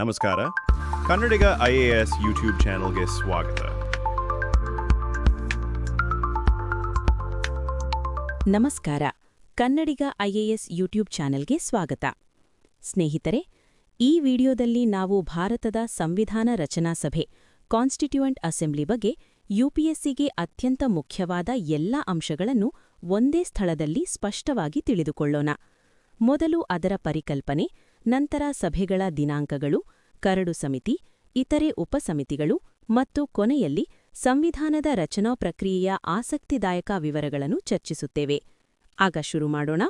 ನಮಸ್ಕಾರ. Kannadiga I A S YouTube ಚಾನಲ್ಗೆ ಸ್ವಾಗತ. ನಮಸ್ಕಾರ. ಕನ್ನಡಿಗ ಐಎಎಸ್ ಯೂಟ್ಯೂಬ್ ಚಾನೆಲ್ಗೆ ಸ್ವಾಗತ. ಸ್ನೇಹಿತರೆ, ಈ ವಿಡಿಯೋದಲ್ಲಿ ನಾವು ಭಾರತದ ಸಂವಿಧಾನ ರಚನಾ ಸಭೆ, ಕಾನ್ಸ್ಟಿಟ್ಯೂಯೆಂಟ್ ಅಸೆಂಬ್ಲಿ ಬಗ್ಗೆ ಯುಪಿಎಸ್ಸಿಗೆ ಅತ್ಯಂತ ಮುಖ್ಯವಾದ ಎಲ್ಲ ಅಂಶಗಳನ್ನು ಒಂದೇ ಸ್ಥಳದಲ್ಲಿ ಸ್ಪಷ್ಟವಾಗಿ ತಿಳಿದುಕೊಳ್ಳೋಣ. ಮೊದಲು ಅದರ ಪರಿಕಲ್ಪನೆ ನಂತರ ಸಭೆಗಳ ದಿನಾಂಕಗಳು, ಕರಡು ಸಮಿತಿ, ಇತರೆ ಉಪಸಮಿತಿಗಳು ಮತ್ತು ಕೊನೆಯಲ್ಲಿ ಸಂವಿಧಾನದ ರಚನಾ ಪ್ರಕ್ರಿಯೆಯ ಆಸಕ್ತಿದಾಯಕ ವಿವರಗಳನ್ನು ಚರ್ಚಿಸುತ್ತೇವೆ. ಆಗ ಶುರು ಮಾಡೋಣ.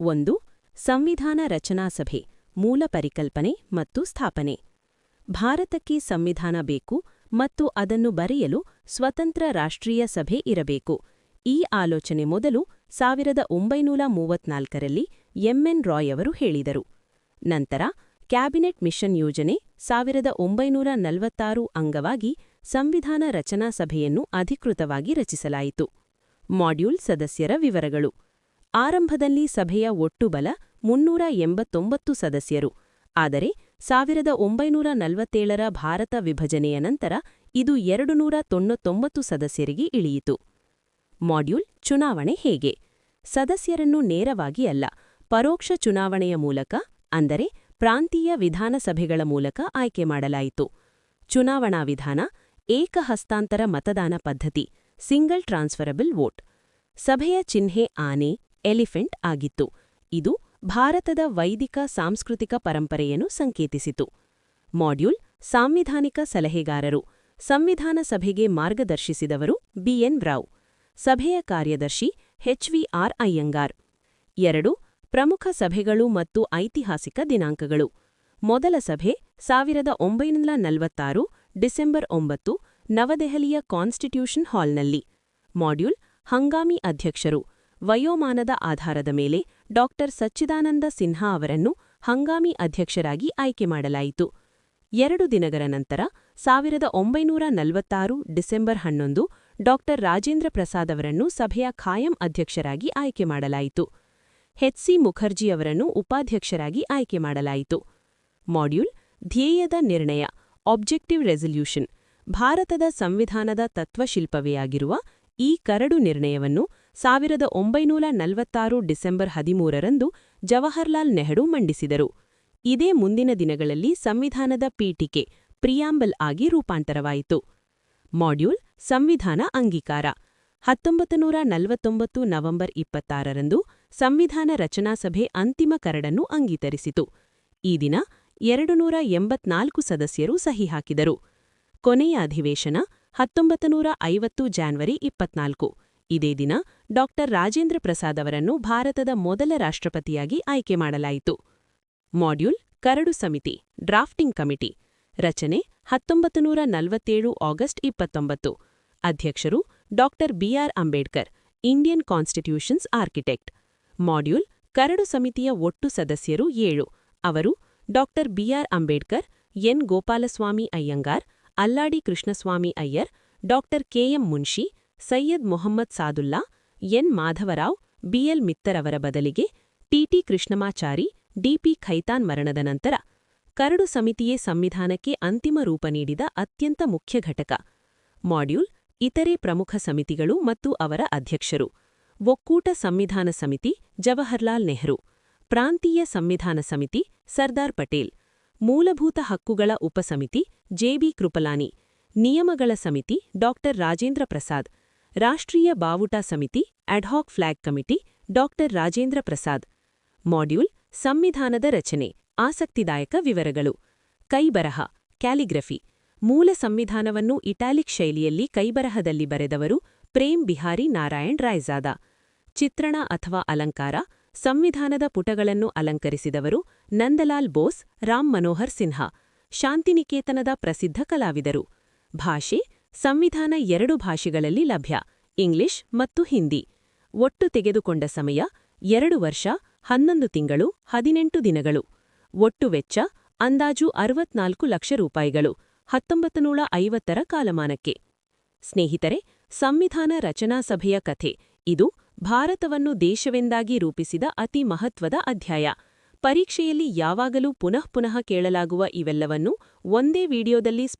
ಒಂದು, ಸಂವಿಧಾನ ರಚನಾ ಸಭೆ, ಮೂಲ ಪರಿಕಲ್ಪನೆ ಮತ್ತು ಸ್ಥಾಪನೆ. ಭಾರತಕ್ಕೆ ಸಂವಿಧಾನ ಬೇಕು ಮತ್ತು ಅದನ್ನು ಬರೆಯಲು ಸ್ವತಂತ್ರ ರಾಷ್ಟ್ರೀಯ ಸಭೆ ಇರಬೇಕು. ಈ ಆಲೋಚನೆ ಮೊದಲು ಸಾವಿರದ ಒಂಬೈನೂರ ಮೂವತ್ನಾಲ್ಕರಲ್ಲಿ ಎಂಎನ್ ರಾಯ್ ಅವರು ಹೇಳಿದರು. ನಂತರ ಕ್ಯಾಬಿನೆಟ್ ಮಿಷನ್ ಯೋಜನೆ ಸಾವಿರದ ಒಂಬೈನೂರ ನಲವತ್ತಾರು ಅಂಗವಾಗಿ ಸಂವಿಧಾನ ರಚನಾ ಸಭೆಯನ್ನು ಅಧಿಕೃತವಾಗಿ ರಚಿಸಲಾಯಿತು. ಮಾಡ್ಯೂಲ್ ಸದಸ್ಯರ ವಿವರಗಳು. ಆರಂಭದಲ್ಲಿ ಸಭೆಯ ಒಟ್ಟು ಬಲ ಮುನ್ನೂರ ಎಂಬತ್ತೊಂಬತ್ತು ಸದಸ್ಯರು. ಆದರೆ ಸಾವಿರದ ಒಂಬೈನೂರ ಭಾರತ ವಿಭಜನೆಯ ನಂತರ ಇದು ಎರಡು ನೂರ ತೊಂಬತ್ತೊಂಬತ್ತು ಸದಸ್ಯರಿಗೆ ಇಳಿಯಿತು. ಮಾಡ್ಯೂಲ್ ಚುನಾವಣೆ ಹೇಗೆ? ಸದಸ್ಯರನ್ನು ನೇರವಾಗಿ ಅಲ್ಲ, ಪರೋಕ್ಷ ಚುನಾವಣೆಯ ಮೂಲಕ ಅಂದರೆ ಪ್ರಾಂತೀಯ ವಿಧಾನಸಭೆಗಳ ಮೂಲಕ ಆಯ್ಕೆ ಮಾಡಲಾಯಿತು. ಚುನಾವಣಾ ವಿಧಾನ, ಏಕ ಹಸ್ತಾಂತರ ಮತದಾನ ಪದ್ಧತಿ, ಸಿಂಗಲ್ ಟ್ರಾನ್ಸ್ಫರಬಲ್ ವೋಟ್. ಸಭೆಯ ಚಿಹ್ನೆ ಆನೆ, ಎಲಿಫೆಂಟ್ ಆಗಿತ್ತು. ಇದು ಭಾರತದ ವೈದಿಕ ಸಾಂಸ್ಕೃತಿಕ ಪರಂಪರೆಯನ್ನು ಸಂಕೇತಿಸಿತು. ಮಾಡ್ಯೂಲ್, ಸಾಂವಿಧಾನಿಕ ಸಲಹೆಗಾರರು, ಸಂವಿಧಾನ ಸಭೆಗೆ ಮಾರ್ಗದರ್ಶಿಸಿದವರು ಬಿಎನ್ ರಾವ್. ಸಭೆಯ ಕಾರ್ಯದರ್ಶಿ ಎಚ್ವಿಆರ್ ಅಯ್ಯಂಗಾರ್. ಎರಡು ಪ್ರಮುಖ ಸಭೆಗಳು ಮತ್ತು ಐತಿಹಾಸಿಕ ದಿನಾಂಕಗಳು. ಮೊದಲ ಸಭೆ, ಸಾವಿರದ ಒಂಬೈನೂರ ನಲವತ್ತಾರು, ಡಿಸೆಂಬರ್ ಒಂಬತ್ತು, ನವದೆಹಲಿಯ ಕಾನ್ಸ್ಟಿಟ್ಯೂಷನ್ ಹಾಲ್ನಲ್ಲಿ. ಮಾಡ್ಯೂಲ್, ಹಂಗಾಮಿ ಅಧ್ಯಕ್ಷರು. ವಯೋಮಾನದ ಆಧಾರದ ಮೇಲೆ ಡಾಕ್ಟರ್ ಸಚ್ಚಿದಾನಂದ ಸಿನ್ಹಾ ಅವರನ್ನು ಹಂಗಾಮಿ ಅಧ್ಯಕ್ಷರಾಗಿ ಆಯ್ಕೆ ಮಾಡಲಾಯಿತು. ಎರಡು ದಿನಗಳ ನಂತರ, ಸಾವಿರದ ಒಂಬೈನೂರ ನಲವತ್ತಾರು, ಡಿಸೆಂಬರ್ ಹನ್ನೊಂದು ಡಾಕ್ಟರ್ ರಾಜೇಂದ್ರ ಪ್ರಸಾದ್ ಅವರನ್ನು ಸಭೆಯ ಖಾಯಂ ಅಧ್ಯಕ್ಷರಾಗಿ ಆಯ್ಕೆ ಮಾಡಲಾಯಿತು. ಎಚ್ಸಿ ಮುಖರ್ಜಿಯವರನ್ನು ಉಪಾಧ್ಯಕ್ಷರಾಗಿ ಆಯ್ಕೆ ಮಾಡಲಾಯಿತು. ಮಾಡ್ಯೂಲ್ ಧ್ಯೇಯದ ನಿರ್ಣಯ, ಆಬ್ಜೆಕ್ಟಿವ್ ರೆಸಲ್ಯೂಷನ್, ಭಾರತದ ಸಂವಿಧಾನದ ತತ್ವಶಿಲ್ಪವೇ ಆಗಿರುವ ಈ ಕರಡು ನಿರ್ಣಯವನ್ನು ಸಾವಿರದ ಒಂಬೈನೂರ ನಲವತ್ತಾರು ಡಿಸೆಂಬರ್ ಹದಿಮೂರರಂದು ಜವಾಹರ್ಲಾಲ್ ನೆಹರು ಮಂಡಿಸಿದರು. ಇದೇ ಮುಂದಿನ ದಿನಗಳಲ್ಲಿ ಸಂವಿಧಾನದ ಪೀಠಿಕೆ ಪ್ರಿಯಾಂಬಲ್ ಆಗಿ ರೂಪಾಂತರವಾಯಿತು. ಮಾಡ್ಯೂಲ್ ಸಂವಿಧಾನ ಅಂಗೀಕಾರ, ಹತ್ತೊಂಬತ್ತು ನೂರ ನಲವತ್ತೊಂಬತ್ತು ನವೆಂಬರ್ ಇಪ್ಪತ್ತಾರರಂದು ಸಂವಿಧಾನ ರಚನಾ ಸಭೆ ಅಂತಿಮ ಕರಡನ್ನು ಅಂಗೀಕರಿಸಿತು. ಈ ದಿನ ಎರಡು ನೂರ ಎಂಬತ್ನಾಲ್ಕು ಸದಸ್ಯರು ಸಹಿ ಹಾಕಿದರು. ಕೊನೆಯ ಅಧಿವೇಶನ ಹತ್ತೊಂಬತ್ತು ನೂರ ಐವತ್ತು ಜಾನ್ವರಿ ಇಪ್ಪತ್ನಾಲ್ಕು. ಇದೇ ದಿನ ಡಾಕ್ಟರ್ ರಾಜೇಂದ್ರ ಪ್ರಸಾದ್ ಅವರನ್ನು ಭಾರತದ ಮೊದಲ ರಾಷ್ಟ್ರಪತಿಯಾಗಿ ಆಯ್ಕೆ ಮಾಡಲಾಯಿತು. ಮಾಡ್ಯೂಲ್ ಕರಡು ಸಮಿತಿ, ಡ್ರಾಫ್ಟಿಂಗ್ ಕಮಿಟಿ. ರಚನೆ ಹತ್ತೊಂಬತ್ತು ನೂರ ನಲವತ್ತೇಳು ಆಗಸ್ಟ್ ಇಪ್ಪತ್ತೊಂಬತ್ತು. ಅಧ್ಯಕ್ಷರು doctor BR Ambedkar, Indian constitution's architect. Module curd ಸಮಿತಿಯ ಒಟ್ಟು ಸದಸ್ಯರು ಏಳು. ಅವರು doctor BR Ambedkar, N. Gopalaswami Ayyangar, Alladi Krishnaswami Ayyar doctor KM Munshi, Syed Mohammad Saadulla, N. Madhavrao, BL ಮಿತ್ತರವರ ಬದಲಿಗೆ ಟಿಟಿ ಕೃಷ್ಣಮಾಚಾರಿ, ಡಿಪಿ ಖೈತಾನ್ ಮರಣದ ನಂತರ ಕರಡು ಸಮಿತಿಯೇ ಸಂವಿಧಾನಕ್ಕೆ ಅಂತಿಮ ರೂಪ ನೀಡಿದ ಅತ್ಯಂತ ಮುಖ್ಯ ಘಟಕ. ಮಾಡ್ಯೂಲ್ ಇತರೆ ಪ್ರಮುಖ ಸಮಿತಿಗಳು ಮತ್ತು ಅವರ ಅಧ್ಯಕ್ಷರು. ಒಕ್ಕೂಟ ಸಂವಿಧಾನ ಸಮಿತಿ, ಜವಹರ್ಲಾಲ್ ನೆಹರು. ಪ್ರಾಂತೀಯ ಸಂವಿಧಾನ ಸಮಿತಿ, ಸರ್ದಾರ್ ಪಟೇಲ್. ಮೂಲಭೂತ ಹಕ್ಕುಗಳ ಉಪಸಮಿತಿ ಜೆಬಿ ಕೃಪಲಾನಿ. ನಿಯಮಗಳ ಸಮಿತಿ ಡಾಕ್ಟರ್ ರಾಜೇಂದ್ರ ಪ್ರಸಾದ್. ರಾಷ್ಟ್ರೀಯ ಬಾವುಟ ಸಮಿತಿ ad hoc flag committee doctor Rajendra Prasad. Module, ಸಂವಿಧಾನದ ರಚನೆ. ಆಸಕ್ತಿದಾಯಕ ವಿವರಗಳು. ಕೈಬರಹ, ಕ್ಯಾಲಿಗ್ರಫಿ. ಮೂಲ ಸಂವಿಧಾನವನ್ನು ಇಟಾಲಿಕ್ ಶೈಲಿಯಲ್ಲಿ ಕೈಬರಹದಲ್ಲಿ ಬರೆದವರು ಪ್ರೇಮ್ ಬಿಹಾರಿ ನಾರಾಯಣ್ ರಾಯ್ಜಾದ. ಚಿತ್ರಣ ಅಥವಾ ಅಲಂಕಾರ, ಸಂವಿಧಾನದ ಪುಟಗಳನ್ನು ಅಲಂಕರಿಸಿದವರು ನಂದಲಾಲ್ ಬೋಸ್, ರಾಮ್ ಮನೋಹರ್ ಸಿನ್ಹಾ, ಶಾಂತಿನಿಕೇತನದ ಪ್ರಸಿದ್ಧ ಕಲಾವಿದರು. ಭಾಷೆ, ಸಂವಿಧಾನ ಎರಡು ಭಾಷೆಗಳಲ್ಲಿ ಲಭ್ಯ, ಇಂಗ್ಲಿಷ್ ಮತ್ತು ಹಿಂದಿ. ಒಟ್ಟು ತೆಗೆದುಕೊಂಡ ಸಮಯ, ಎರಡು ವರ್ಷ, ಹನ್ನೊಂದು ತಿಂಗಳು, ಹದಿನೆಂಟು ದಿನಗಳು. ಒಟ್ಟು ವೆಚ್ಚ, ಅಂದಾಜು ಅರವತ್ನಾಲ್ಕು ಲಕ್ಷ ರೂಪಾಯಿಗಳು, ಹತ್ತೊಂಬತ್ತು ನೂರ ಐವತ್ತರ ಕಾಲಮಾನಕ್ಕೆ. ಸ್ನೇಹಿತರೆ ಸಂವಿಧಾನ ರಚನಾ ಸಭೆಯ ಕಥೆ. ಇದು ಭಾರತವನ್ನು ದೇಶವೆಂದಾಗಿ ರೂಪಿಸಿದ ಅತಿ ಮಹತ್ವದ ಅಧ್ಯಾಯ. ಪರೀಕ್ಷೆಯಲ್ಲಿ ಯಾವಾಗಲೂ ಪುನಃ ಪುನಃ ಕೇಳಲಾಗುವ ಇವೆಲ್ಲವನ್ನು ಒಂದೇ ವಿಡಿಯೋದಲ್ಲಿ